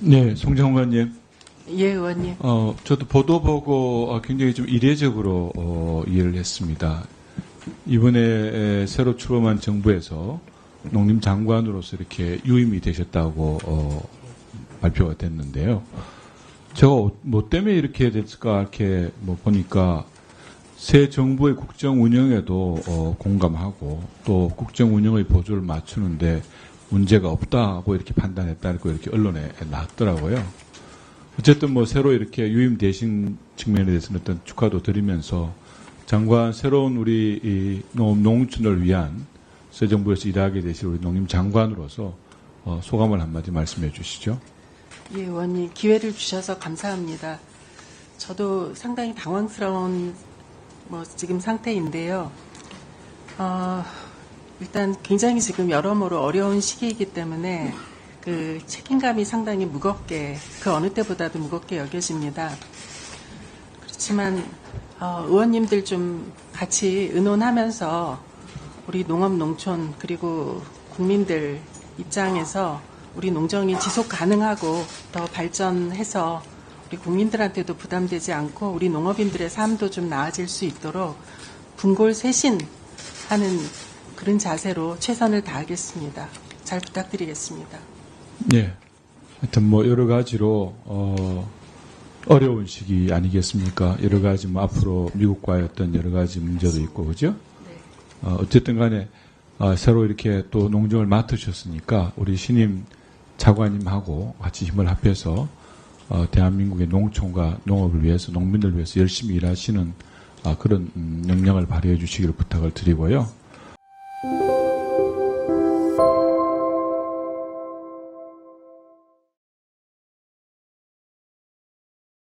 네, 송정호 의원님. 예, 의원님. 어, 저도 보도 보고 어, 굉장히 좀 이례적으로 어, 이해를 했습니다. 이번에 에, 새로 출범한 정부에서 농림장관으로서 이렇게 유임이 되셨다고 어, 발표가 됐는데요. 제가 어- 뭐 때문에 이렇게 됐을까 이렇게 뭐 보니까 새 정부의 국정 운영에도 어, 공감하고 또 국정 운영의 보조를 맞추는데 문제가 없다고 이렇게 판단했다고 이렇게 언론에 나왔더라고요. 어쨌든 뭐 새로 이렇게 유임되신 측면에 대해서는 어떤 축하도 드리면서 장관 새로운 우리 농촌을 위한 새 정부에서 일하게 되실 우리 농림 장관으로서 어, 소감을 한마디 말씀해 주시죠. 예, 의원님. 기회를 주셔서 감사합니다. 저도 상당히 당황스러운 뭐 지금 상태인데요. 어, 일단 굉장히 지금 여러모로 어려운 시기이기 때문에 그 책임감이 상당히 무겁게 그 어느 때보다도 무겁게 여겨집니다. 그렇지만 어, 의원님들 좀 같이 의논하면서 우리 농업 농촌 그리고 국민들 입장에서 우리 농정이 지속 가능하고 더 발전해서 우리 국민들한테도 부담되지 않고 우리 농업인들의 삶도 좀 나아질 수 있도록 분골 쇄신 하는 그런 자세로 최선을 다하겠습니다. 잘 부탁드리겠습니다. 네. 하여튼 뭐 여러 가지로 어, 어려운 시기 아니겠습니까? 여러 가지 뭐 앞으로 미국과의 어떤 여러 가지 문제도 있고 그죠? 어, 어쨌든 간에 아, 새로 이렇게 또 농정을 맡으셨으니까 우리 신임 차관님하고 같이 힘을 합해서 어, 대한민국의 농촌과 농업을 위해서 농민들을 위해서 열심히 일하시는 아, 그런 음, 역량을 발휘해 주시기를 부탁을 드리고요.